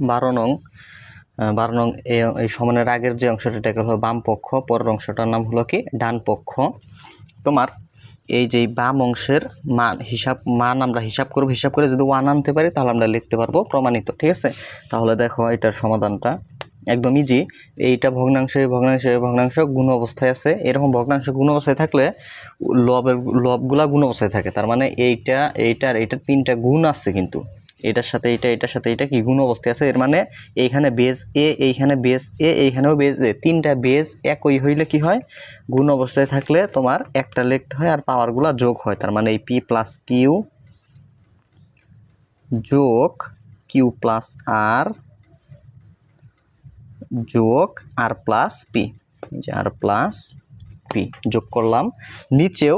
বারো নং বারো নং এই- সমানের আগের যে অংশটা, এটাকে হলো বাম পক্ষ। পরের অংশটার নাম হলো কি? ডান পক্ষ। তোমার এই যে বাম অংশের মান, হিসাব, মান আমরা হিসাব করব, হিসাব করে যদি ওয়ান আনতে পারি, তাহলে আমরা লিখতে পারব প্রমাণিত, ঠিক আছে? তাহলে দেখো এটার সমাধানটা একদম ইজি এইটা ভগ্নাংশ, এই ভগ্নাংশ এই ভগ্নাংশ গুণ অবস্থায় আছে। এরকম ভগ্নাংশ গুণ অবস্থায় থাকলে লবের, লবগুলা গুণ অবস্থায় থাকে। তার মানে এইটা, এইটার এইটার তিনটা গুণ আছে কিন্তু। এটার সাথে এটা, এটার সাথে এটা কি গুণ অবস্থায় আছে? এর মানে এইখানে বেজ এ এইখানে বেজ এ এইখানেও বেজ এ তিনটা বেজ একই হইলে কি হয়? গুণ অবস্থায় থাকলে তোমার একটা লিখতে হয় আর পাওয়ারগুলা যোগ হয়। তার মানে এই পি প্লাস কিউ যোগ কিউ প্লাস আর যোগ R plus P R plus P যোগ করলাম। নিচেও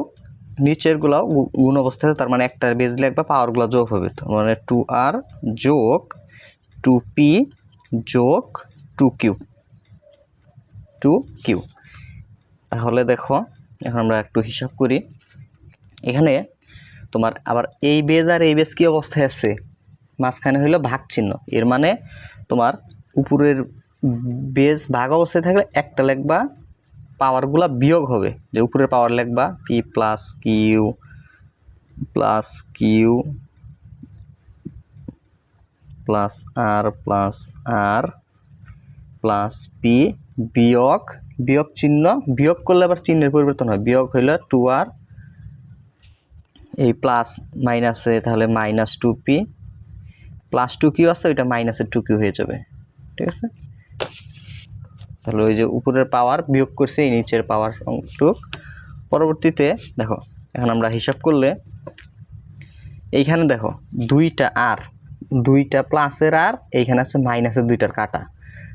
নিচেরগুলাও গু- গুণ অবস্থায় তার মানে একটা বেজ লিখবা পাওয়ারগুলো যোগ হবে তো। মানে টু আর যোগ টু পি যোগ টু কিউ টু কিউ তাহলে দেখো, এখন আমরা একটু হিসাব করি। এখানে তোমার আবার এই বেজ আর এই বেজ কি অবস্থায় আছে? মাঝখানে হইল ভাগ চিহ্ন এর মানে তোমার উপরের বেজ ভাগ অবস্থায় থাকলে একটা লেখবা পাওয়ারগুলা বিয়োগ হবে। যে উপরের power লেখবা P plus Q plus Q plus R plus R plus P বিয়োগ বিয়োগ চিহ্ন, বিয়োগ করলে আবার চিহ্নের পরিবর্তন হয়। বিয়োগ হইলে টু আর এই প্লাস মাইনাসে তাহলে minus two P plus two Q আছে, ওইটা মাইনাসের টু কিউ হয়ে যাবে। ঠিক আছে? তাহলে ওই যে উপরের পাওয়ার বিয়োগ করছে, এই নিচের পাওয়ার টুক পরবর্তীতে দেখো, এখন আমরা হিসাব করলে এইখানে দেখো, দুইটা আর দুইটা প্লাসের আর এইখানে আছে মাইনাসের দুইটার কাটা।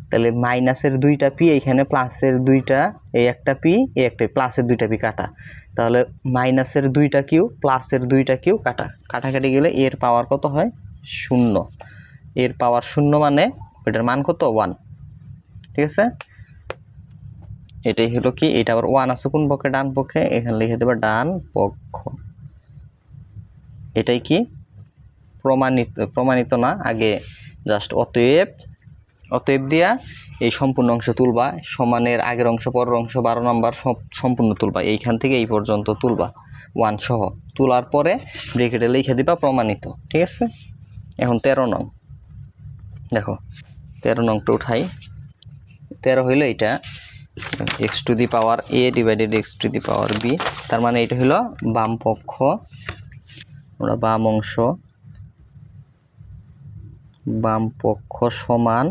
তাহলে মাইনাসের দুইটা পি এইখানে প্লাসের দুইটা, এই একটা পি এই একটা প্লাসের দুইটা পি কাটা। তাহলে মাইনাসের দুইটা কিউ প্লাসের দুইটা কিউ কাটা। কাটাকাটি গেলে এর পাওয়ার কত হয়? শূন্য। এর পাওয়ার শূন্য মানে এটার মান কত? ওয়ান ঠিক আছে? এটাই হলো কি? এটা আবার ওয়ান আছে কোন পক্ষে? ডান পক্ষে। এখানে লিখে দেবে ডান পক্ষ। এটাই কি? প্রমাণিত প্রমাণিত না? আগে জাস্ট অতএব অতএব দিয়া এই সম্পূর্ণ অংশ তুলবা। সমানের আগের অংশ, পরের অংশ, বারো নম্বর সম্পূর্ণ তুলবা। এইখান থেকে এই পর্যন্ত তুলবা। ওয়ান সহ। তোলার পরে ব্রেকেটে লিখে দিবা প্রমাণিত। ঠিক আছে? এখন তেরো নং। দেখো, তেরো নংটা উঠাই। তেরো হইল এটা X to the power A divided X to the power B, তার মানে এটা হলো বাম পক্ষ। আমরা বাম অংশ, বাম পক্ষ সমান,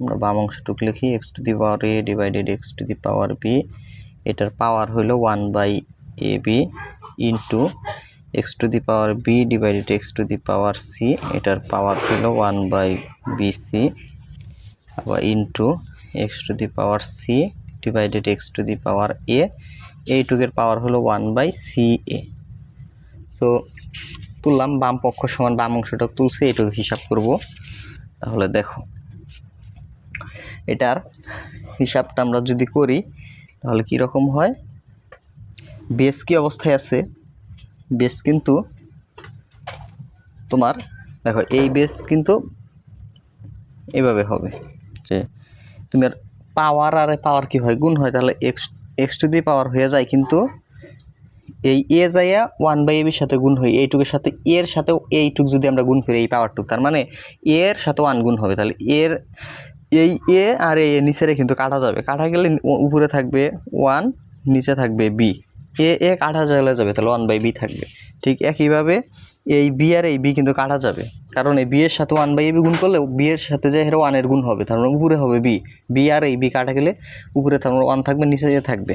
আমরা বাম অংশটুকু লিখি, X to the power A divided X to the power B, এটার পাওয়ার হইল one by A B into X to the power B divided X to the power C, এটার পাওয়ার হইল ওয়ান বাই বি সি, আবার into X to the power C divided X to the power A এইটুকের power হলো one by C A so তুললাম বাম পক্ষ সমান বাম অংশটা তুলছে, এটুকু হিসাব করব। তাহলে দেখো, এটার হিসাবটা আমরা যদি করি, তাহলে কি রকম হয়? বেস কি অবস্থায় আছে? বেস কিন্তু তোমার, দেখো, এই বেস কিন্তু এভাবে হবে। যে তুমি আর পাওয়ার আর পাওয়ার কি হয়? গুণ হয়, তাহলে X X to the power হয়ে যায় কিন্তু এই এ যাইয়া ওয়ান বাই এবির সাথে গুণ হয়। এইটুকের সাথে এর সাথেও এইটুক যদি আমরা গুণ করি, এই পাওয়ারটুক তার মানে এর সাথে ওয়ান গুণ হবে। তাহলে এর, এই এ আর এই নিচেরে কিন্তু কাটা যাবে। কাটা গেলে উপরে থাকবে ওয়ান নিচে থাকবে বি এ এ কাটা চলে যাবে, তাহলে ওয়ান বাই বি থাকবে। ঠিক একইভাবে এই বি আর এই বি কিন্তু কাটা যাবে। কারণ এই বি এর সাথে ওয়ান বাই এ বি গুণ করলে বি এর সাথে যে হেরে ওয়ানের গুণ হবে, তার মানে উপরে হবে বি বি আর এই বি কাটা গেলে উপরে তার মানে ওয়ান থাকবে, নিচে যে থাকবে।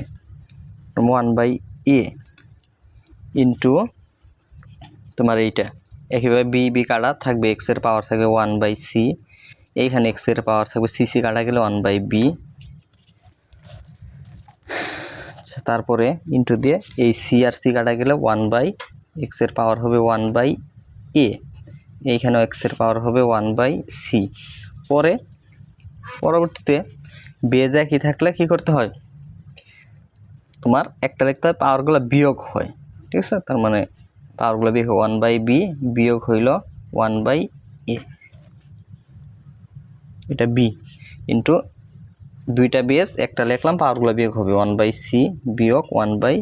ওয়ান বাই এ ইন্টু তোমার এইটা। একইভাবে বি বি কাটা থাকবে এক্সের পাওয়ার থাকবে ওয়ান বাই সি এইখানে এক্সের পাওয়ার থাকবে সি সি কাটা গেলে ওয়ান বাই বি তারপরে ইন্টু দিয়ে এই সি আর সি কাটা গেলে ওয়ান বাই এক্সের পাওয়ার হবে ওয়ান বাই এ এইখানেও এক্সের পাওয়ার হবে ওয়ান বাই সি পরে, পরবর্তীতে বেজ একই থাকলে কি করতে হয়? তোমার একটা লিখতে হয় পাওয়ারগুলো বিয়োগ হয়, ঠিক আছে? তার মানে পাওয়ারগুলো বিয়োগ ওয়ান বাই বি বিয়োগ হইল ওয়ান বাই এ এটা বি ইন্টু দুইটা বেস একটা লিখলাম পাওয়ারগুলো বিয়োগ হবে ওয়ান বাই সি বিয়োগ ওয়ান বাই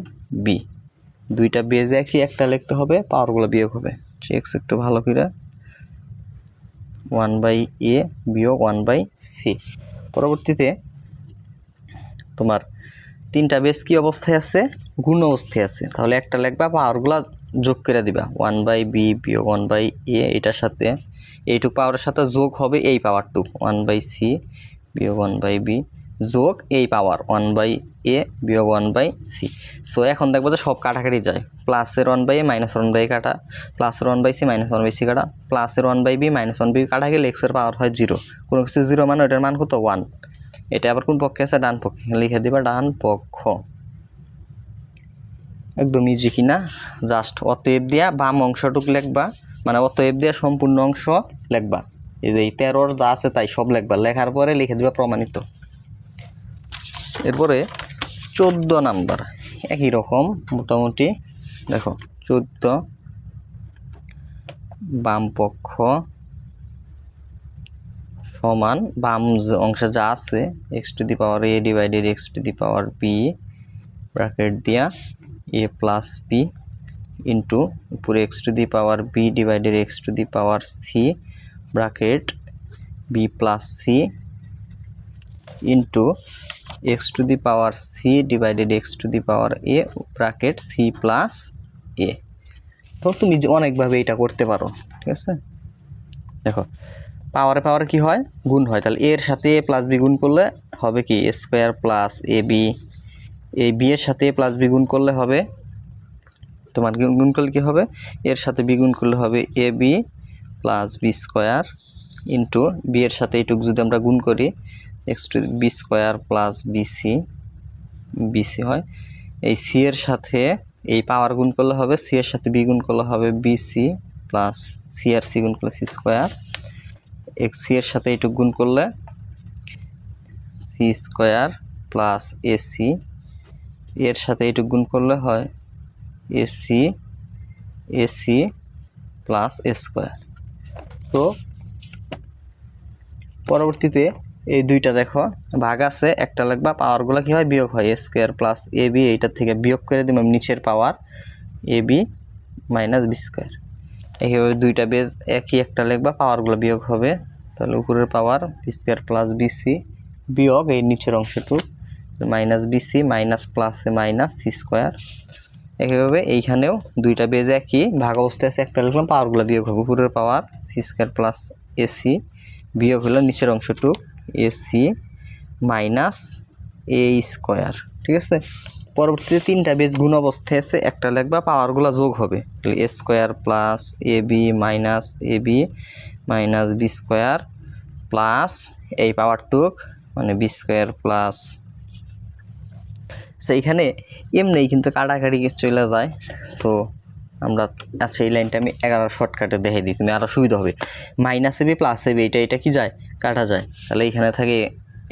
বি দুইটা বেস একই একটা লিখতে হবে, পাওয়ারগুলো বিয়োগ হবে। চেক্স একটু ভালো করে। ওয়ান বাই এ বিয়োগ ওয়ান বাই সি। পরবর্তীতে তোমার তিনটা বেস কি অবস্থায় আছে? গুণ অবস্থায় আছে। তাহলে একটা লিখবা, পাওয়ারগুলো যোগ করে দিবা। ওয়ান বাই বি বিয়োগ ওয়ান বাই এ, এটার সাথে এইটুক পাওয়ারের সাথে যোগ হবে এই পাওয়ারটুক। ওয়ান বাই সি বিয়োগ ওয়ান বাই বি যোগ এই পাওয়ার ওয়ান বাই এ বিয়োগ ওয়ান বাই সি সো এখন দেখব যে সব কাটাকাটি যায়। প্লাসের one by A minus one by কাটা। প্লাসের one by C minus one by C কাটা। প্লাসের one by B minus one B কাটা গেলে এক্সের পাওয়ার হয় জিরো কোনো কিছু জিরো মানে ওটার মান কত? ওয়ান এটা আবার কোন পক্ষে আছে? ডান পক্ষে। লিখে দিবা ডান পক্ষ। একদম ইজি কিনা? জাস্ট অতএব দিয়া বাম অংশটুক লিখবা। মানে অতএব দিয়া সম্পূর্ণ অংশ লেখবা। এই যে তেরোর যা আছে তাই সব লেখবা। লেখার পরে লিখে দিবা প্রমাণিত। এরপরে চোদ্দ নাম্বার, একই রকম মোটামুটি। দেখো, চোদ্দ বাম পক্ষ সমান বাম অংশে যা আছে X to the power A divided X to the power B bracket দিয়া এ প্লাস বি ইন্টু উপরে X to the power B divided X to the power C bracket B plus C into X to the power C divided X to the power A bracket C plus A তো তুমি অনেকভাবে এটা করতে পারো, ঠিক আছে? দেখো পাওয়ারে পাওয়ারে কি হয়? গুণ হয়। তাহলে এর সাথে এ প্লাস বি গুণ করলে হবে কি? A square plus A B এই বি এর সাথে প্লাস বি গুণ করলে হবে, তোমার গুণ করলে কি হবে? এর সাথে বি গুণ করলে হবে A B plus B square into B এর সাথে এইটুকু যদি আমরা গুণ করি X to B square plus BC BC হয়। এই সি এর সাথে এই পাওয়ার গুণ করলে হবে সি এর সাথে বি গুণ করলে হবে বিসি প্লাস সি আর সি গুণ করলে সি স্কোয়ার এক্স সি এর সাথে এইটুকু গুণ করলে সি স্কোয়ার প্লাস এসি এর সাথে এইটুকু গুণ করলে হয় এসি এসি প্লাস স্কোয়ার তো, পরবর্তীতে এই দুইটা দেখো, ভাগ আছে, একটা লাগবা পাওয়ারগুলো কি হয়? বিয়োগ হয় স্কোয়ার প্লাস এ বি এইটার থেকে বিয়োগ করে দিলাম, নিচের power A B minus B square এইভাবে দুইটা বেজ একই একটা লিখবা পাওয়ারগুলো বিয়োগ হবে, তাহলে উপরের পাওয়ার স্কোয়ার প্লাস বিসি বিয়োগ, এই নিচের অংশটুকু মাইনাস বিসি মাইনাস প্লাসে মাইনাস সি স্কোয়ার একইভাবে এইখানেও দুইটা বেজ একই, ভাগ অবস্থায় আছে, একটা লিখলাম পাওয়ারগুলো বিয়োগ হবে, উপরের power C square plus AC বিয়োগ হলো নিচের অংশটুক। এসি মাইনাস এ স্কোয়ার ঠিক আছে? পরবর্তীতে তিনটা বেজ গুণ অবস্থায় আছে, একটা লিখবা পাওয়ারগুলো যোগ হবে। A square plus A B minus A B minus B square plus এই পাওয়ারটুক মানে বি স্কোয়ার প্লাস তো এইখানে এমনি কিন্তু কাটাকাটি চলে যায়। সো আমরা আচ্ছা এই লাইনটা আমি এগারো শর্টকাটে দেখাই দিই, তুমি আরও সুবিধা হবে। মাইনাস এবি প্লাস এবি এটা এটা কি যায়? কাটা যায়। তাহলে এইখানে থাকে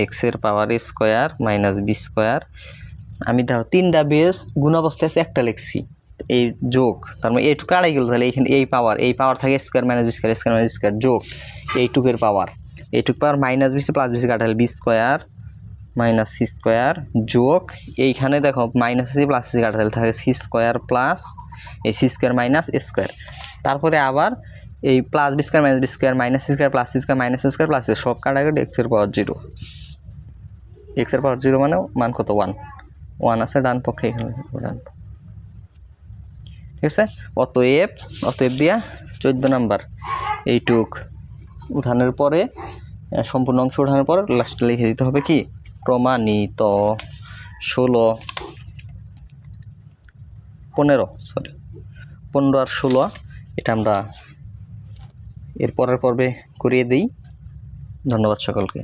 এক্সের power square minus B square আমি দেখো তিনটা বেস গুণ অবস্থায় আছে একটা লিখছি, এই যোগ। তার মানে এইটুকু কাটাই গেল, তাহলে এইখানে এই পাওয়ার এই পাওয়ার থাকে square minus B square square minus square যোগ। এইটুকের পাওয়ার এইটুক power minus BC plus BC কাটালে B square minus C square যোগ। এইখানে দেখো মাইনাস সি প্লাস সি কাটালে থাকে সি স্কোয়ার প্লাস এই সি স্কোয়ার মাইনাস স্কোয়ার তারপরে আবার এই plus B square minus B square minus square plus square minus square plus সব কাটাকাটি এক্সের পাওয়ার জিরো এক্সের পাওয়ার জিরো মানে মান কত? ওয়ান ওয়ান আছে ডান পক্ষে, এখানে ডান। ঠিক আছে? অতএব অতএব দিয়া চোদ্দ নাম্বার। এইটুক উঠানোর পরে সম্পূর্ণ অংশ উঠানোর পর লাস্টে লিখে দিতে হবে কি? প্রমাণিত। ষোলো পনেরো সরি পনেরো আর ষোলো এটা আমরা এর পরের পর্বে করিয়ে দিই। ধন্যবাদ সকলকে।